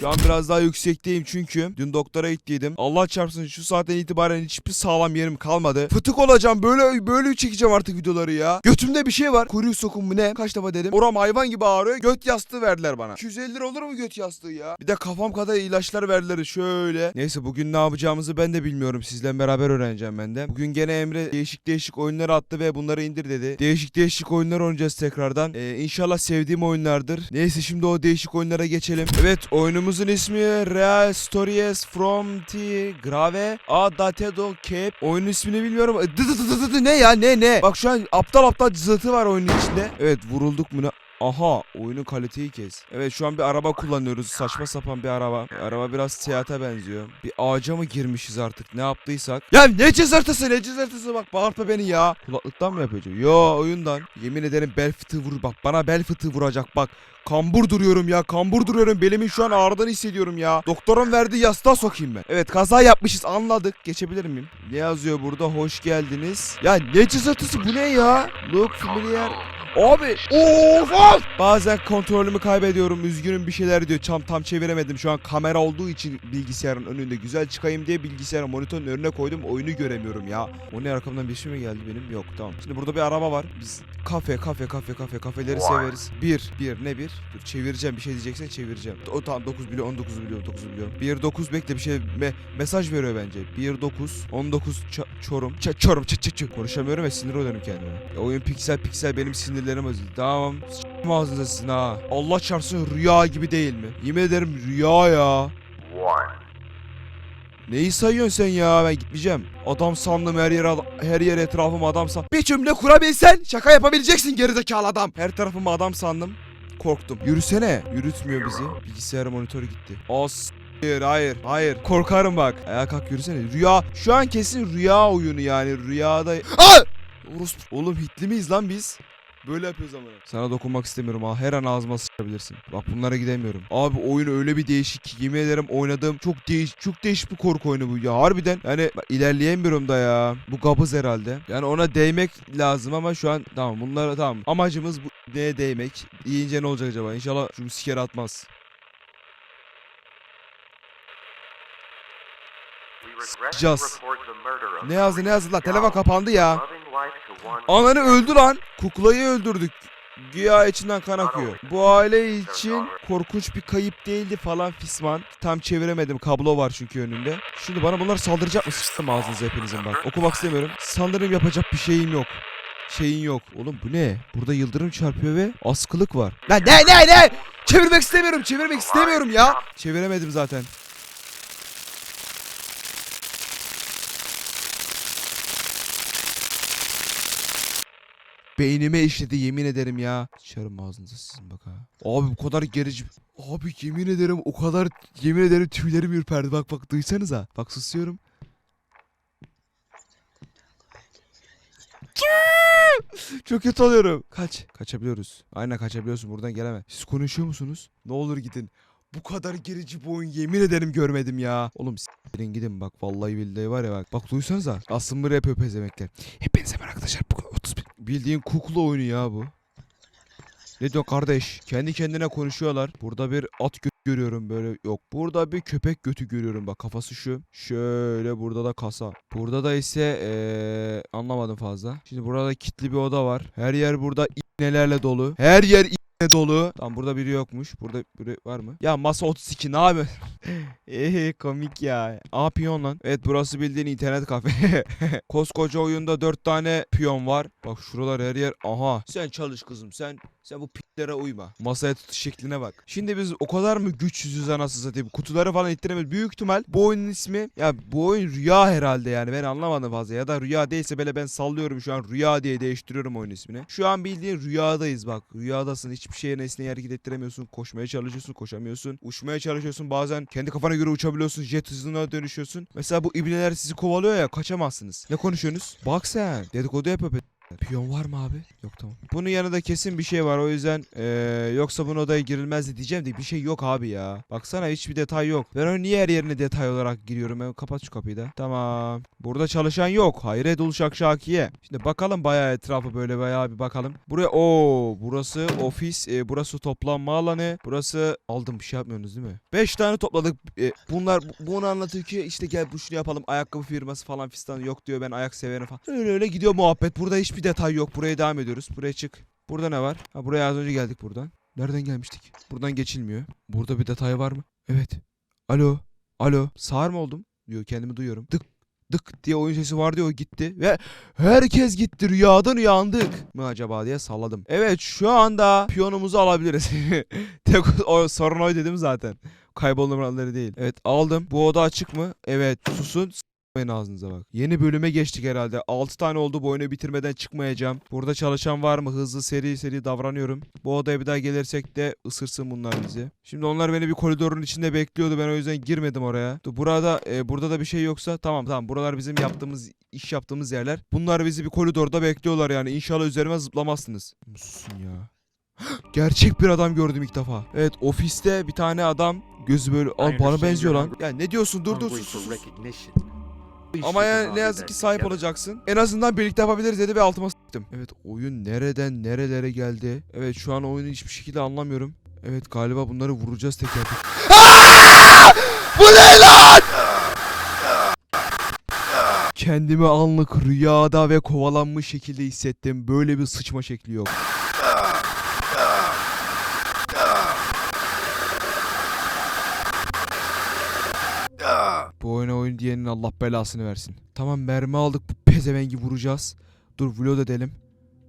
Şu an biraz daha yüksekteyim çünkü dün doktora gittiydim. Allah çarpsın şu saatten itibaren hiçbir sağlam yerim kalmadı. Fıtık olacağım böyle böyle çekeceğim artık videoları ya. Götümde bir şey var. Kuyruk sokum mu ne? Kaç defa dedim. Oram hayvan gibi ağrıyor. Göt yastığı verdiler bana. 250 lira olur mu göt yastığı ya? Bir de kafam kadar ilaçlar verdiler şöyle. Neyse bugün ne yapacağımızı ben de bilmiyorum. Sizle beraber öğreneceğim ben de. Bugün gene Emre değişik değişik oyunlar attı ve bunları indir dedi. Değişik değişik oyunlar oynayacağız tekrardan. Ee, inşallah sevdiğim oyunlardır. Neyse şimdi o değişik oyunlara geçelim. Evet oyunumuzun ismi Real Stories from T Grave A Datedo Cape. Oyunun ismini bilmiyorum. Dı dı dı dı dı ne ya ne ne? Bak şu an aptal aptal cızırtı var oyunun içinde. Evet vurulduk mu ne? Aha oyunun kaliteyi kes. Evet şu an bir araba kullanıyoruz. Saçma sapan bir araba. Araba biraz seyahate benziyor. Bir ağaca mı girmişiz artık ne yaptıysak. Ya ne cızırtısı ne cızırtısı bak bağırtma beni ya. Kulaklıktan mı yapacağım? Yo oyundan. Yemin ederim bel fıtığı vur bak bana bel fıtığı vuracak bak. Kambur duruyorum ya kambur duruyorum belimin şu an ağrıdığını hissediyorum ya. Doktorun verdiği yastığa sokayım ben. Evet kaza yapmışız anladık. Geçebilir miyim? Ne yazıyor burada? Hoş geldiniz. Ya ne cızırtısı bu ne ya? Look familiar. Abi of of. Bazen kontrolümü kaybediyorum. Üzgünüm bir şeyler diyor. Tam tam çeviremedim. Şu an kamera olduğu için bilgisayarın önünde güzel çıkayım diye bilgisayarın monitörün önüne koydum. Oyunu göremiyorum ya. O ne arkamdan bir şey mi geldi benim? Yok tamam. Şimdi burada bir araba var. Biz kafe kafe kafe kafe kafeleri severiz. Bir bir ne bir? Dur çevireceğim bir şey diyeceksen çevireceğim. O tamam 9 biliyor 19 biliyor 9 biliyor. 1 9 bekle bir şey me- mesaj veriyor bence. 1 9 19 ça- çorum. Ça- çorum ç- ç- ç- konuşamıyorum ve sinir oluyorum kendime. Ya oyun piksel piksel benim sinirlerim acıyor. Tamam. Ağzınıza sizin ha. Allah çarpsın rüya gibi değil mi? Yemin ederim rüya ya. Neyi sayıyorsun sen ya? Ben gitmeyeceğim. Adam sandım her yer ad- her yer etrafım adam san. Bir cümle kurabilsen şaka yapabileceksin gerizekalı adam. Her tarafımı adam sandım. Korktum. Yürüsene. Yürütmüyor bizi. Bilgisayar monitörü gitti. As Hayır hayır hayır korkarım bak. Ayağa kalk yürüsene. Rüya şu an kesin rüya oyunu yani rüyada. Aa! Oğlum hitli miyiz lan biz? Böyle yapıyoruz ama. Sana dokunmak istemiyorum ha. Her an ağzıma sıçabilirsin. Bak bunlara gidemiyorum. Abi oyun öyle bir değişik ki yemin ederim oynadığım çok değişik çok değişik bir korku oyunu bu ya. Harbiden yani ilerleyemiyorum da ya. Bu gabız herhalde. Yani ona değmek lazım ama şu an tamam bunlara tamam. Amacımız bu neye değmek. Yiyince ne olacak acaba? İnşallah şu siker atmaz. Just. Ne yazdı ne yazdı lan? Telefon kapandı ya. Ananı öldü lan. Kuklayı öldürdük. Güya içinden kan akıyor. Bu aile için korkunç bir kayıp değildi falan fisman. Tam çeviremedim. Kablo var çünkü önünde. Şimdi bana bunlar saldıracak mı? Sıçtım ağzınıza hepinizin bak. Okumak istemiyorum. Sanırım yapacak bir şeyim yok. Şeyin yok. Oğlum bu ne? Burada yıldırım çarpıyor ve askılık var. Lan ne ne ne? Çevirmek istemiyorum. Çevirmek istemiyorum ya. Çeviremedim zaten. Beynime işledi yemin ederim ya. Sıçarım ağzınıza sizin bak ha. Abi bu kadar gerici. Abi yemin ederim o kadar yemin ederim tüylerim ürperdi. Bak bak duysanıza. Bak susuyorum. Çok kötü oluyorum. Kaç. Kaçabiliyoruz. Aynen kaçabiliyorsun buradan geleme. Siz konuşuyor musunuz? Ne olur gidin. Bu kadar gerici bir oyun yemin ederim görmedim ya. Oğlum s**tirin gidin bak vallahi billahi var ya bak. Bak duysanıza. Aslında yapıyor pezemekler. Hepinize merhaba arkadaşlar. Bu 31. Bildiğin kukla oyunu ya bu. Ne diyor kardeş? Kendi kendine konuşuyorlar. Burada bir at gö- görüyorum böyle. Yok. Burada bir köpek götü görüyorum. Bak kafası şu. Şöyle burada da kasa. Burada da ise eee anlamadım fazla. Şimdi burada kilitli bir oda var. Her yer burada iğnelerle dolu. Her yer dolu. Tamam burada biri yokmuş. Burada biri var mı? Ya masa 32 ne abi? Eee komik ya. Aa piyon lan. Evet burası bildiğin internet kafe. Koskoca oyunda 4 tane piyon var. Bak şuralar her yer. Aha. Sen çalış kızım sen. Sen bu pitlere uyma. Masaya tutuş şekline bak. Şimdi biz o kadar mı güçsüzüz anasını satayım. Kutuları falan ittiremiyoruz. Büyük ihtimal bu oyunun ismi ya bu oyun rüya herhalde yani. Ben anlamadım fazla. Ya da rüya değilse böyle ben sallıyorum şu an rüya diye değiştiriyorum oyun ismini. Şu an bildiğin rüyadayız bak. Rüyadasın. Hiçbir şeye nesneyi hareket ettiremiyorsun. Koşmaya çalışıyorsun. Koşamıyorsun. Uçmaya çalışıyorsun. Bazen kendi kafana göre uçabiliyorsun. Jet hızına dönüşüyorsun. Mesela bu ibneler sizi kovalıyor ya kaçamazsınız. Ne konuşuyorsunuz? Bak sen. Dedikodu yapıyor. Piyon var mı abi? Yok tamam. Bunun yanında kesin bir şey var o yüzden eee, yoksa bunun odaya girilmezdi diyeceğim de bir şey yok abi ya. Baksana hiçbir detay yok. Ben onu niye her yerine detay olarak giriyorum? Ben kapat şu kapıyı da. Tamam. Burada çalışan yok. Hayret Uşak Şakiye. Şimdi bakalım bayağı etrafı böyle bayağı bir bakalım. Buraya o burası ofis, e, burası toplanma alanı. Burası aldım bir şey yapmıyorsunuz değil mi? 5 tane topladık. E, bunlar bu- bunu anlatıyor ki işte gel bu şunu yapalım. Ayakkabı firması falan fistan yok diyor. Ben ayak severim falan. Öyle öyle gidiyor muhabbet. Burada hiçbir detay yok. Buraya devam ediyoruz. Buraya çık. Burada ne var? Ha buraya az önce geldik buradan. Nereden gelmiştik? Buradan geçilmiyor. Burada bir detay var mı? Evet. Alo. Alo. Sağır mı oldum? Yok kendimi duyuyorum. Dık dık diye oyun sesi vardı o gitti ve herkes gitti rüyadan uyandık mı acaba diye salladım. Evet şu anda piyonumuzu alabiliriz. Tek o sorun o dedim zaten. Kaybolma numaraları değil. Evet aldım. Bu oda açık mı? Evet. Susun. S**mayın ağzınıza bak. Yeni bölüme geçtik herhalde. 6 tane oldu bu oyunu bitirmeden çıkmayacağım. Burada çalışan var mı? Hızlı seri seri davranıyorum. Bu odaya bir daha gelirsek de ısırsın bunlar bizi. Şimdi onlar beni bir koridorun içinde bekliyordu. Ben o yüzden girmedim oraya. Burada e, burada da bir şey yoksa tamam tamam. Buralar bizim yaptığımız iş yaptığımız yerler. Bunlar bizi bir koridorda bekliyorlar yani. İnşallah üzerime zıplamazsınız. Susun ya. Gerçek bir adam gördüm ilk defa. Evet ofiste bir tane adam gözü böyle Al, bana benziyor lan. Ya ne diyorsun dur dur sus, sus. Ama ya ne yazık ki sahip olacaksın. En azından birlikte yapabiliriz dedi ve altıma s**tım. Evet oyun nereden nerelere geldi. Evet şu an oyunu hiçbir şekilde anlamıyorum. Evet galiba bunları vuracağız teker teker. Bu ne lan? Kendimi anlık rüyada ve kovalanmış şekilde hissettim. Böyle bir sıçma şekli yok. Bu oyuna oyun diyenin Allah belasını versin. Tamam mermi aldık bu pezevengi vuracağız. Dur vlog edelim.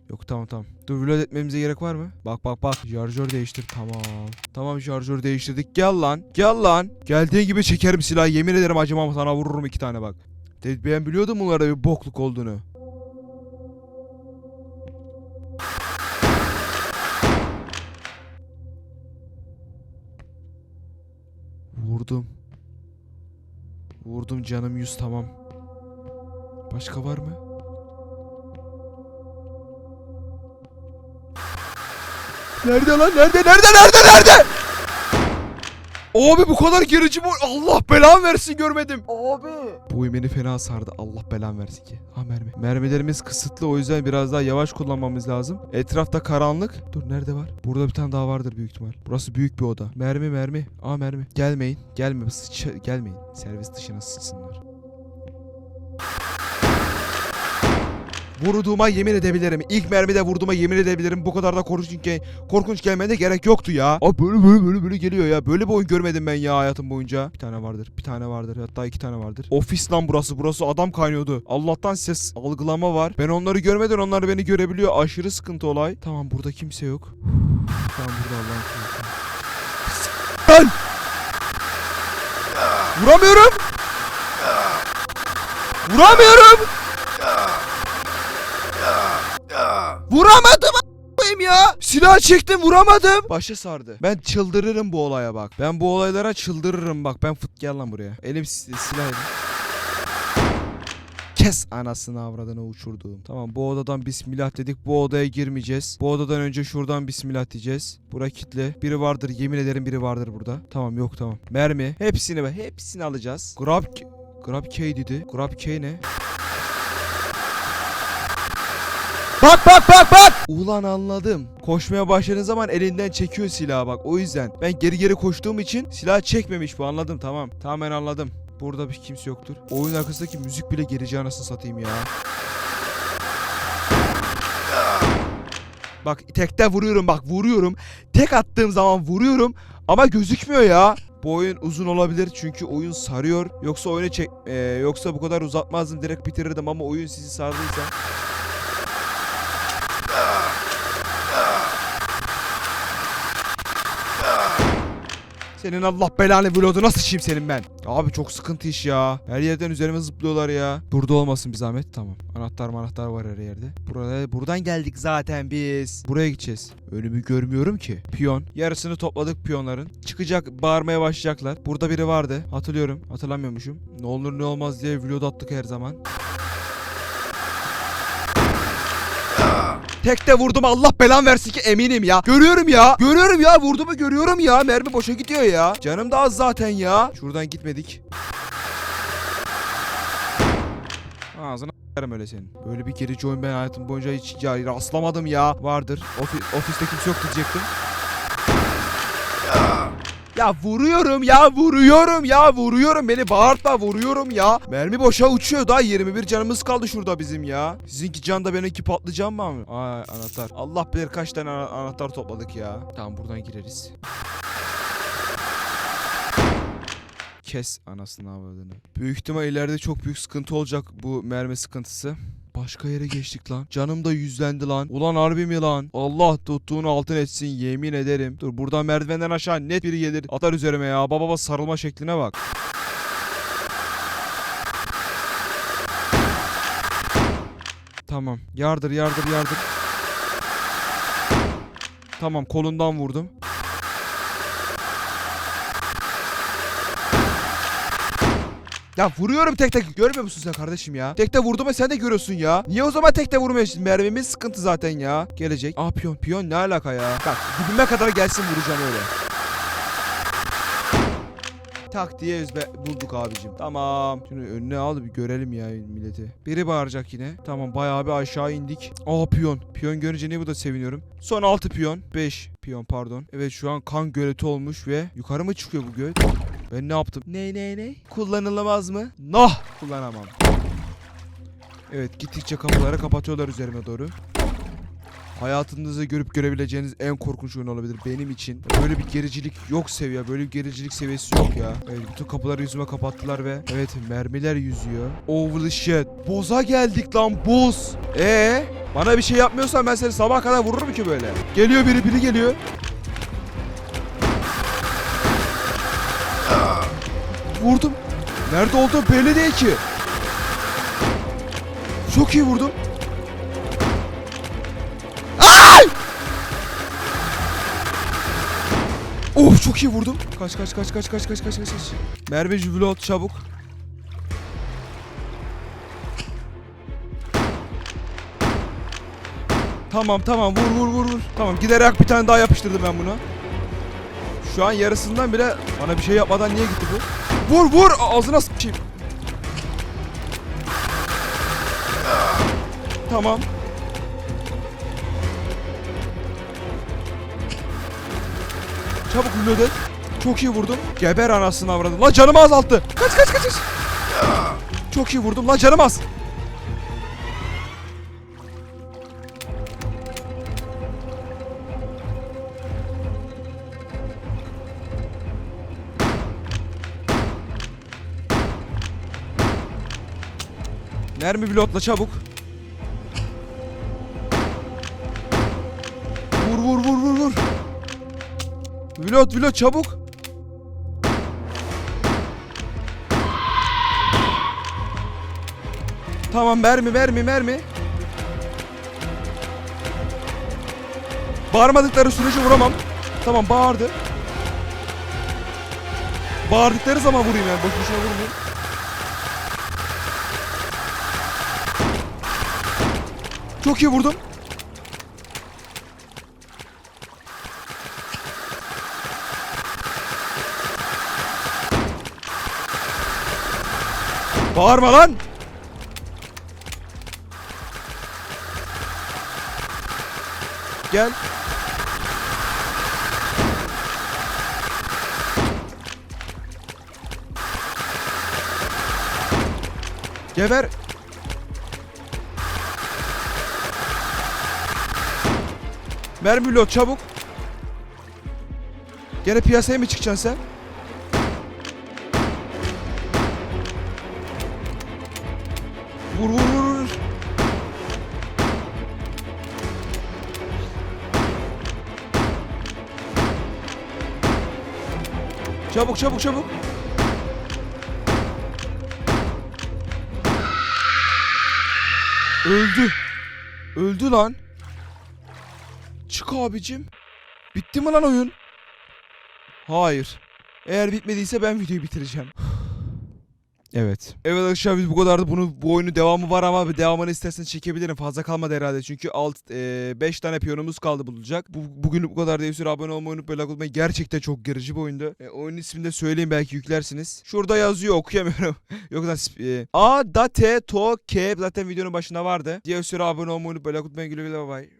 Yok tamam tamam. Dur vlog etmemize gerek var mı? Bak bak bak. Şarjör değiştir tamam. Tamam şarjör değiştirdik. Gel lan. Gel lan. Geldiğin gibi çekerim silahı. Yemin ederim acımam sana vururum iki tane bak. Ben biliyordum bunlarda bir bokluk olduğunu. Vurdum. Vurdum canım yüz tamam. Başka var mı? Nerede lan? Nerede? Nerede? Nerede? Nerede? Abi bu kadar gerici mi? Allah belamı versin görmedim. Abi. Bu beni fena sardı. Allah belamı versin ki. Ha mermi. Mermilerimiz kısıtlı o yüzden biraz daha yavaş kullanmamız lazım. Etrafta karanlık. Dur nerede var? Burada bir tane daha vardır büyük ihtimal. Burası büyük bir oda. Mermi mermi. Aa mermi. Gelmeyin. Gelme. Sıç gelmeyin. Servis dışına sıçsınlar. Vurduğuma yemin edebilirim. İlk mermide vurduğuma yemin edebilirim. Bu kadar da korkunç, korkunç gelmene gerek yoktu ya. Abi böyle böyle böyle böyle geliyor ya. Böyle bir oyun görmedim ben ya hayatım boyunca. Bir tane vardır. Bir tane vardır. Hatta iki tane vardır. Ofis lan burası. Burası adam kaynıyordu. Allah'tan ses algılama var. Ben onları görmeden onlar beni görebiliyor. Aşırı sıkıntı olay. Tamam burada kimse yok. tamam burada Allah'ın Lan! Vuramıyorum. Vuramıyorum. Vuramadım a**ayım ya. Silah çektim vuramadım. Başı sardı. Ben çıldırırım bu olaya bak. Ben bu olaylara çıldırırım bak. Ben fıt gel lan buraya. Elim si- silah. Kes anasını avradını uçurduğum. Tamam bu odadan bismillah dedik. Bu odaya girmeyeceğiz. Bu odadan önce şuradan bismillah diyeceğiz. Bura kitle. Biri vardır yemin ederim biri vardır burada. Tamam yok tamam. Mermi. Hepsini ve hepsini alacağız. Grab Grab K dedi. Grab K ne? Bak bak bak bak. Ulan anladım. Koşmaya başladığın zaman elinden çekiyor silahı bak. O yüzden ben geri geri koştuğum için silah çekmemiş bu anladım tamam. Tamamen anladım. Burada bir kimse yoktur. Oyun arkasındaki müzik bile gerici anasını satayım ya. Bak tekte vuruyorum bak vuruyorum. Tek attığım zaman vuruyorum ama gözükmüyor ya. Bu oyun uzun olabilir çünkü oyun sarıyor. Yoksa oyunu çek Ee, yoksa bu kadar uzatmazdım direkt bitirirdim ama oyun sizi sardıysa Senin Allah belanı vlodu nasıl sıçayım senin ben? Abi çok sıkıntı iş ya. Her yerden üzerime zıplıyorlar ya. Burada olmasın bir zahmet. Tamam. Anahtar manahtar var her yerde. Burada, buradan geldik zaten biz. Buraya gideceğiz. Önümü görmüyorum ki. Piyon. Yarısını topladık piyonların. Çıkacak bağırmaya başlayacaklar. Burada biri vardı. Hatırlıyorum. Hatırlamıyormuşum. Ne olur ne olmaz diye vlog attık her zaman. Tek de vurdum Allah belan versin ki eminim ya. Görüyorum ya. Görüyorum ya. Vurduğumu görüyorum ya. Mermi boşa gidiyor ya. Canım da az zaten ya. Şuradan gitmedik. Ağzına s**erim öyle senin. Böyle bir gerici oyun ben hayatım boyunca hiç ya, rastlamadım ya. Vardır. Ofi- ofiste kimse yoktu diyecektim. Ya vuruyorum ya vuruyorum ya vuruyorum beni bağırtma vuruyorum ya. Mermi boşa uçuyor daha 21 canımız kaldı şurada bizim ya. Sizinki can da benimki patlayacak mı? Ay anahtar. Allah bilir kaç tane ana- anahtar topladık ya. Tamam buradan gireriz. Kes anasını avradını. Büyük ihtimal ileride çok büyük sıkıntı olacak bu mermi sıkıntısı. Başka yere geçtik lan. Canım da yüzlendi lan. Ulan harbi mi lan? Allah tuttuğunu altın etsin yemin ederim. Dur buradan merdivenden aşağı net biri gelir. Atar üzerime ya. Baba baba sarılma şekline bak. Tamam. Yardır yardır yardır. Tamam kolundan vurdum. Ya vuruyorum tek tek. Görmüyor musun sen kardeşim ya? Tek de vurdum sen de görüyorsun ya. Niye o zaman tek de vurmuyorsun? Mermimiz sıkıntı zaten ya. Gelecek. Aa piyon. Piyon ne alaka ya? Bak dibime kadar gelsin vuracağım öyle. Tak diye ezbe bulduk abicim. Tamam. Şunu önüne al bir görelim ya milleti. Biri bağıracak yine. Tamam bayağı bir aşağı indik. Aa piyon. Piyon görünce niye bu da seviniyorum. Son 6 piyon. 5 piyon pardon. Evet şu an kan göleti olmuş ve yukarı mı çıkıyor bu göl? Ben ne yaptım? Ne ne ne? Kullanılamaz mı? Noh! Kullanamam. Evet gittikçe kapıları kapatıyorlar üzerime doğru. Hayatınızda görüp görebileceğiniz en korkunç oyun olabilir benim için. Böyle bir gericilik yok seviye. Böyle bir gericilik seviyesi yok ya. Evet bütün kapıları yüzüme kapattılar ve evet mermiler yüzüyor. Holy shit. Boza geldik lan boz. Ee, bana bir şey yapmıyorsan ben seni sabah kadar vururum ki böyle. Geliyor biri biri geliyor. Vurdum. Nerede olduğu belli değil ki. Çok iyi vurdum. Ay! Oh çok iyi vurdum. Kaç kaç kaç kaç kaç kaç kaç kaç. kaç. Merve jübilot çabuk. Tamam tamam vur vur vur vur. Tamam giderek bir tane daha yapıştırdım ben bunu. Şu an yarısından bile bana bir şey yapmadan niye gitti bu? Vur vur ağzına sıçayım. Tamam. Çabuk reload et. Çok iyi vurdum. Geber anasını avradım. Lan canımı azalttı. Kaç kaç kaç kaç. Çok iyi vurdum. Lan canım az. Mermi pilotla çabuk. Vur vur vur vur vur. Vlot vlot çabuk. Tamam mermi mermi mermi. Bağırmadıkları sürece vuramam. Tamam bağırdı. Bağırdıkları zaman vurayım yani boş boşuna vurmayayım. Çok iyi vurdum. Bağırma lan. Gel. Geber. Mermi lot çabuk. Gene piyasaya mı çıkacaksın sen? Vur vur vur. Çabuk çabuk çabuk. Öldü. Öldü lan. Çık abicim. Bitti mi lan oyun? Hayır. Eğer bitmediyse ben videoyu bitireceğim. Evet. Evet arkadaşlar biz bu kadardı. Bunu bu oyunun devamı var ama devamını isterseniz çekebilirim. Fazla kalmadı herhalde. Çünkü alt 5 tane piyonumuz kaldı bulacak. Bu bugün bu kadar değil. Sürü abone olmayı unutmayın. Like unutmayın. Gerçekten çok gerici bir oyundu. E, oyunun ismini de söyleyeyim belki yüklersiniz. Şurada yazıyor okuyamıyorum. Yok lan e, A da T to K zaten videonun başında vardı. Diğer sürü abone olmayı unutmayın. Like unutmayın. Güle güle bay bay.